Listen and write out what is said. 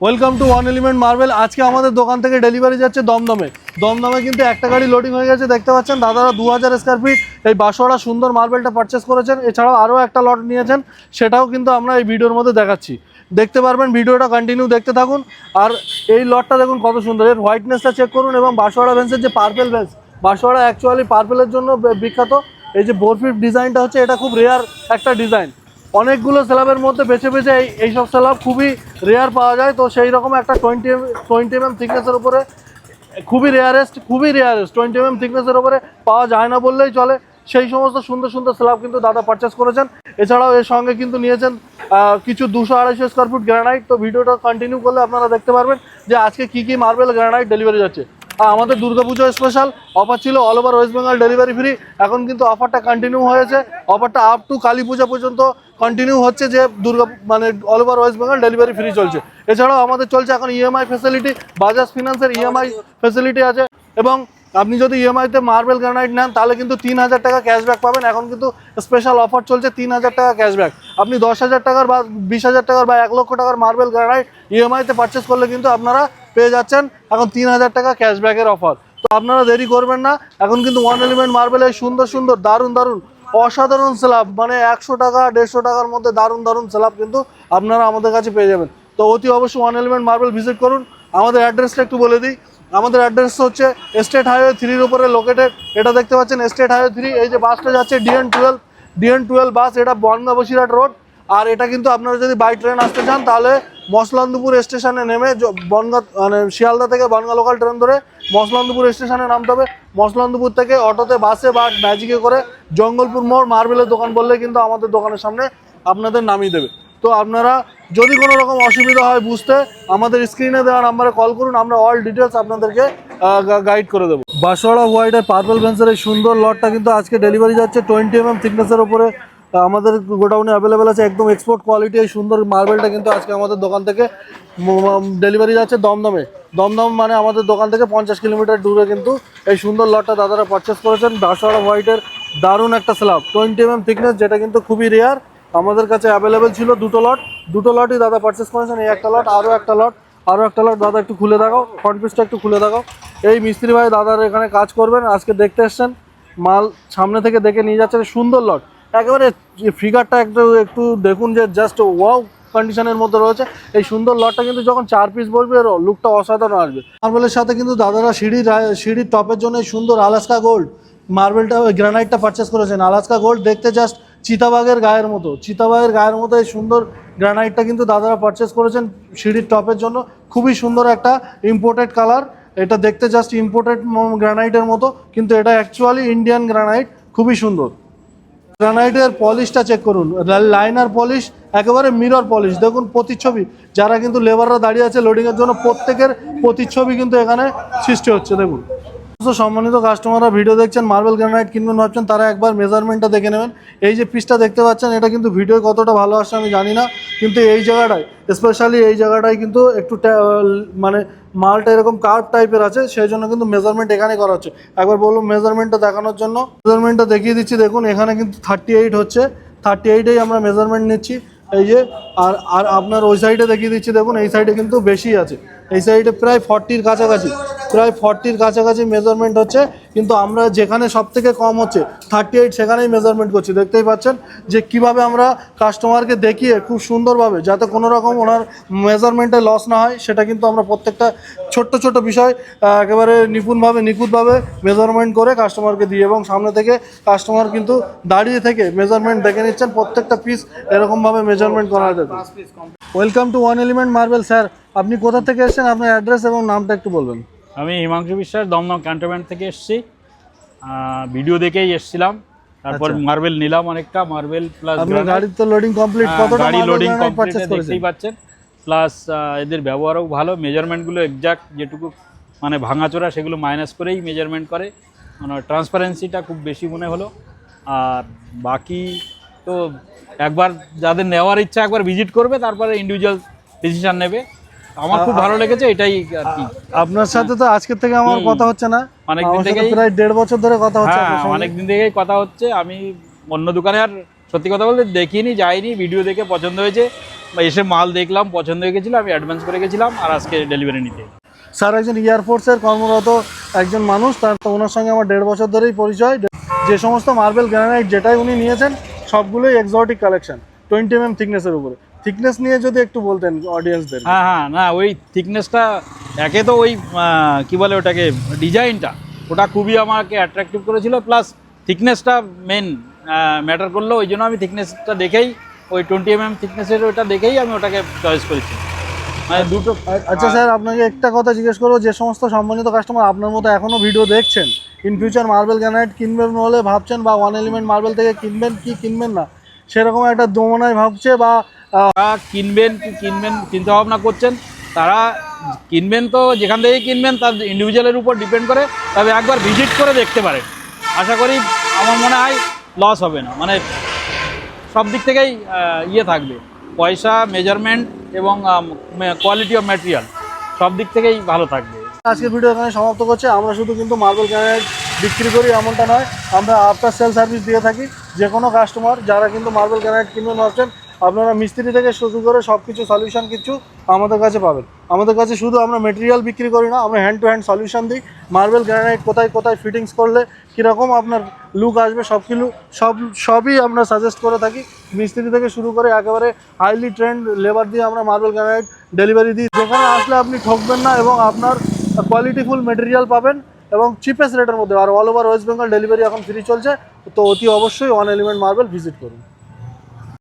Welcome to one element marble আজকে আমাদের দোকান থেকে ডেলিভারি যাচ্ছে দমদমে। দমদমে কিন্তু একটা গাড়ি লোডিং হয়ে গেছে, দেখতে পাচ্ছেন? দাদারা দু হাজার স্কোয়ার ফিট এই বাসোয়ারা সুন্দর মার্বেলটা পারচেস করেছেন। এছাড়াও আরও একটা লট নিয়েছেন, সেটাও কিন্তু আমরা এই ভিডিওর মধ্যে দেখাচ্ছি। দেখতে পারবেন, ভিডিওটা কন্টিনিউ দেখতে থাকুন। আর এই লটটা দেখুন কত সুন্দর। এর হোয়াইটনেসটা চেক করুন এবং বাসোয়ারা ভেন্সের যে পার্পেল ভেন্স বাসোয়ারা অ্যাকচুয়ালি পার্পেলের জন্য বিখ্যাত। এই যে বোরফিট ডিজাইনটা হচ্ছে, এটা খুব রেয়ার একটা ডিজাইন অনেকগুলো স্ল্যাবের মধ্যে বেছে বেছে এই এইসব স্ল্যাব খুবই রেয়ার পাওয়া যায়। তো সেই রকম একটা টোয়েন্টি টোয়েন্টি এম এম থিকনেসের উপরে খুবই রেয়ারেস্ট খুবই রেয়ারেস্ট টোয়েন্টি এম এম থিকনেসের উপরে পাওয়া যায় না বললেই চলে। সেই সমস্ত সুন্দর সুন্দর স্ল্যাব কিন্তু দাদা পারচেস করেছেন। এছাড়াও এর সঙ্গে কিন্তু নিয়েছেন কিছু দুশো আড়াইশো স্কোয়ার ফুট গ্রানাইট তো ভিডিওটা কন্টিনিউ করলে আপনারা দেখতে পারবেন যে আজকে কী কী মার্বেল গ্রানাইট ডেলিভারি যাচ্ছে আমাদের দুর্গাপুজো স্পেশাল অফার ছিল all over West Bengal delivery free এখন কিন্তু অফারটা কন্টিনিউ হয়েছে অফারটা আপ টু কালী পূজা পর্যন্ত কন্টিনিউ হচ্ছে যে দুর্গা মানে all over West Bengal delivery free চলছে। এছাড়াও আমাদের চলছে এখন ইএমআই ফেসিলিটি বাজাজ ফিনান্সের ইএমআই ফেসিলিটি আছে, এবং আপনি যদি ইএমআইতে মার্বেল গ্রানাইট নেন, তাহলে কিন্তু তিন হাজার টাকা ক্যাশব্যাক পাবেন, এখন কিন্তু স্পেশাল অফার চলছে তিন হাজার টাকা ক্যাশব্যাক আপনি দশ হাজার টাকার বা বিশ হাজার টাকার বা এক লক্ষ টাকার মার্বেল গ্রানাইট ইএমআইতে পারচেস করলে কিন্তু আপনারা পেয়ে যাচ্ছেন। এখন তিন হাজার টাকা ক্যাশব্যাকের অফার তো আপনারা দেরি করবেন না। এখন কিন্তু ওয়ান এলিমেন্ট মার্বেল মার্বেলের সুন্দর সুন্দর, দারুণ দারুণ, অসাধারণ স্ল্যাব মানে একশো টাকা, দেড়শো টাকার মধ্যে দারুণ দারুণ স্ল্যাব কিন্তু আপনারা আমাদের কাছে পেয়ে যাবেন। তো অতি অবশ্যই ওয়ান এলিমেন্ট মার্বেল ভিজিট করুন। আমাদের অ্যাড্রেসটা একটু বলে দিই। আমাদের অ্যাড্রেস হচ্ছে স্টেট হাইওয়ে থ্রির উপরে লোকেটেড এটা দেখতে পাচ্ছেন স্টেট হাইওয়ে থ্রি এই যে বাসটা যাচ্ছে DN twelve DN twelve bus এটা বনগা বসিরহাট রোড আর এটা কিন্তু আপনারা যদি বাই ট্রেন আসতে চান, তাহলে মসলান্দপুর স্টেশনে নেমে বনগা মানে শিয়ালদা থেকে বনগা লোকাল ট্রেন ধরে মসলান্দপুর স্টেশনে নামতে হবে। মসলান্দপুর থেকে অটোতে বাসে বা ম্যাজিকে করে জঙ্গলপুর মোড় মার্বেলের দোকান বললে কিন্তু আমাদের দোকানের সামনে আপনাদের নামিয়ে দেবে। তো আপনারা যদি কোনো রকম অসুবিধা হয় বুঝতে আমাদের স্ক্রিনে দেওয়া নাম্বারে কল করুন আমরা অল ডিটেলস আপনাদেরকে গাইড করে দেবো। বাসোয়াড়া হোয়াইটের পার্পল ভেন্সের এই সুন্দর লটটা কিন্তু আজকে ডেলিভারি যাচ্ছে টোয়েন্টি এম এম থিকনেসের আহ, আমাদের গোডাউনে অ্যাভেলেবেল আছে, একদম এক্সপোর্ট কোয়ালিটি এই সুন্দর মার্বেলটা কিন্তু আজকে আমাদের দোকান থেকে ডেলিভারি যাচ্ছে দমদমে। দমদম মানে আমাদের দোকান থেকে পঞ্চাশ কিলোমিটার দূরে কিন্তু এই সুন্দর লটটা দাদারা পারচেস করেছেন। বাসোয়াড়া হোয়াইটের দারুণ একটা স্ল্যাব টোয়েন্টি এম থিকনেস যেটা কিন্তু খুবই রেয়ার আমাদের কাছে অ্যাভেলেবেল ছিল দুটো লট। দুটো লটই দাদা পারচেস করেছেন, এই একটা লট আরও একটা লট আরও একটা লট, দাদা একটু খুলে দেখাও ফ্রন্ট পিসটা একটু খুলে দেখাও। এই মিস্ত্রি ভাই দাদার এখানে কাজ করবেন, আজকে দেখতে এসছেন, মাল সামনে থেকে দেখে নিয়ে যাচ্ছেন সুন্দর লট। একেবারে ফিগারটা একটু একটু দেখুন যে জাস্ট ওয়াও কন্ডিশনের মধ্যে রয়েছে। এই সুন্দর লটটা কিন্তু যখন চার পিস এর লুকটা অসাধারণ আসবে। মার্বেলের সাথে কিন্তু দাদারা সিঁড়ির সিঁড়ির টপের জন্য সুন্দর আলাস্কা গোল্ড মার্বেলটা গ্রানাইটটা পারচেস করেছেন। আলাস্কা গোল্ড দেখতে জাস্ট চিতাবাগের গায়ের মতো চিতাবাগের গায়ের মতো এই সুন্দর গ্রানাইটটা কিন্তু দাদারা পারচেস করেছেন সিঁড়ির টপের জন্য। খুবই সুন্দর একটা ইম্পোর্টেড কালার এটা দেখতে জাস্ট ইম্পোর্টেড গ্রানাইটের মতো, কিন্তু এটা অ্যাকচুয়ালি ইন্ডিয়ান গ্রানাইট খুবই সুন্দর। গ্রানাইটের পলিশটা চেক করুন। লাইনার পলিশ একেবারে মিরর পলিশ দেখুন প্রতিচ্ছবি, যারা কিন্তু লেবাররা দাঁড়িয়ে আছে লোডিংয়ের জন্য, প্রত্যেকের প্রতিচ্ছবি কিন্তু এখানে সৃষ্টি হচ্ছে, দেখুন। সম্মানিত কাস্টমাররা ভিডিও দেখছেন মার্বেল গ্রানাইট কিনবেন ভাবছেন, তারা একবার মেজারমেন্টটা দেখে নেবেন। এই যে পিসটা দেখতে পাচ্ছেন, এটা কিন্তু ভিডিও কতটা ভালো আসছে আমি জানি না, কিন্তু এই জায়গাটায় স্পেশালি এই জায়গাটায় কিন্তু একটু মানে মালটা এরকম কার্ভ টাইপের আছে, সেই জন্য কিন্তু মেজারমেন্ট এখানে করা হচ্ছে। একবার বলুন মেজারমেন্টটা দেখানোর জন্য। মেজারমেন্টটা দেখিয়ে দিচ্ছি, দেখুন, এখানে কিন্তু থার্টি এইট হচ্ছে। থার্টি এইটেই আমরা মেজারমেন্ট নিচ্ছি, এই যে, আর আর আপনার ওই সাইডে দেখিয়ে দিচ্ছি, দেখুন, এই সাইডে কিন্তু বেশি আছে। এই সাইডে প্রায় ফর্টির কাছাকাছি। প্রায় ফর্টির কাছাকাছি মেজারমেন্ট হচ্ছে কিন্তু আমরা যেখানে সব থেকে কম হচ্ছে থার্টি এইট সেখানেই মেজারমেন্ট করছি। দেখতেই পাচ্ছেন যে কীভাবে আমরা কাস্টমারকে দেখিয়ে খুব সুন্দরভাবে যাতে কোনো রকম ওনার মেজারমেন্টে লস না হয় সেটা কিন্তু আমরা প্রত্যেকটা ছোট্ট ছোট বিষয় একেবারে নিপুণভাবে নিখুঁতভাবে মেজারমেন্ট করে কাস্টমারকে দিই এবং সামনে থেকে কাস্টমার কিন্তু দাঁড়িয়ে থেকে মেজারমেন্ট দেখে নিচ্ছেন প্রত্যেকটা পিস এরকমভাবে মেজারমেন্ট করা যাবে। Welcome to one element marble sir আপনি কোথা থেকে এসেছেন? আপনার অ্যাড্রেস এবং নামটা একটু বলবেন। আমি হিমাংশু বিশ্বাস দমদম ক্যান্টনমেন্ট থেকে এসেছি। ভিডিও দেখেই এসেছিলাম। তারপর মার্বেল নিলাম অনেকটা মার্বেল প্লাস আপনার গাড়ির তো লোডিং কমপ্লিট কতটা গাড়ি লোডিং কমপ্লিট দেখতেই পাচ্ছেন। প্লাস এদের ব্যবহারও ভালো মেজারমেন্টগুলো এক্সাক্ট যেটুকু মানে ভাঙাচোরা সেগুলো মাইনাস করেই মেজারমেন্ট করে। মানে ট্রান্সপারেন্সিটা খুব বেশি মনে হলো। আর বাকি তো একবার যাদের নেওয়ার ইচ্ছা একবার ভিজিট করবে তারপরে ইন্ডিভিজুয়াল ডিসিশন নেবে। আমার খুব ভালো লেগেছে এটাই আর কি। আপনার সাথে তো আজকের থেকে আমার কথা হচ্ছে না। অনেকদিন থেকেই- প্রায় দেড় বছর ধরে কথা হচ্ছে হ্যাঁ আপনার অনেক দিন থেকেই কথা হচ্ছে। আমি অন্য দোকানে আর সত্যি কথা বলতে দেখিনি যাইনি। ভিডিও দেখে পছন্দ হয়েছে। বা এসে মাল দেখলাম পছন্দ হয়ে গেছিল আমি অ্যাডভান্স করে গেছিলাম আর আজকে ডেলিভারি নিতে। স্যার একজন এয়ারফোর্সের কর্মরত একজন মানুষ তার তো ওনার সঙ্গে আমার দেড় বছর ধরেই পরিচয়। যে সমস্ত মার্বেল গ্রানাইট যেটাই উনি নিয়েছেন সবগুলোই exotic collection twenty M M থিকনেসের উপরে। থিকনেস নিয়ে যদি একটু বলতেন অডিয়েন্সদের হ্যাঁ হ্যাঁ না ওই থিকনেসটা একে তো ওই কি বলে ওটাকে ডিজাইনটা ওটা খুবই আমাকে অ্যাট্রাকটিভ করেছিল প্লাস থিকনেসটা মেন ম্যাটার করল ওই জন্য আমি থিকনেসটা দেখেই ওই টোয়েন্টি এম এম থিকনেসের ওটা দেখেই আমি ওটাকে চয়েস করেছি। মানে দুটো আচ্ছা স্যার আপনাকে একটা কথা জিজ্ঞেস করব যে সমস্ত সম্মানিত কাস্টমার আপনার মতো এখনও ভিডিও দেখছেন ইন ফিউচার মার্বেল গ্রানাইট কিনবেন বলে ভাবছেন বা ওয়ান এলিমেন্ট মার্বেল থেকে কিনবেন কি কিনবেন না সেরকম একটা দোমনায় ভাবছে বা কিনবেন কি কিনবেন চিন্তা ভাবনা করছেন। তারা কিনবেন তো, যেখান থেকেই কিনবেন, তার ইন্ডিভিজুয়ালের উপর ডিপেন্ড করে, তবে একবার ভিজিট করে দেখতে পারেন। আশা করি আমার মনে হয় লস হবে না। মানে সব দিক থেকেই ইয়ে থাকবে। পয়সা মেজারমেন্ট এবং কোয়ালিটি অফ ম্যাটেরিয়াল সব দিক থেকেই ভালো থাকবে। আজকের ভিডিও এখানে সমাপ্ত করছে। আমরা শুধু কিন্তু মার্বেল গ্রানাইট বিক্রি করি, এমনটা নয়। আমরা আফটার সেল সার্ভিস দিয়ে থাকি। যে কোনো কাস্টমার যারা কিন্তু মার্বেল গ্রানাইট কিনবেন ভাবছেন আপনারা মিস্ত্রি থেকে শুরু করে সব কিছু সলিউশন কিছু আমাদের কাছে পাবেন। আমাদের কাছে শুধু আমরা মেটেরিয়াল বিক্রি করি না, আমরা হ্যান্ড টু হ্যান্ড সলিউশন দিই। মার্বেল গ্রানাইট কোথায় কোথায় ফিটিংস করলে কীরকম আপনার লুক আসবে, সব কিছু, সব, সবই আমরা সাজেস্ট করে থাকি। মিস্ত্রি থেকে শুরু করে একেবারে হাইলি ট্রেন্ড লেবার দিয়ে আমরা মার্বেল গ্রানাইট ডেলিভারি দিই। যেখানে আসলে আপনি ঠকবেন না এবং আপনার কোয়ালিটিফুল মেটেরিয়াল পাবেন এবং চিপেস্ট রেটের মধ্যে। আর all over West Bengal delivery এখন ফ্রি চলছে, তো অতি অবশ্যই ওয়ান এলিমেন্ট মার্বেল ভিজিট করুন।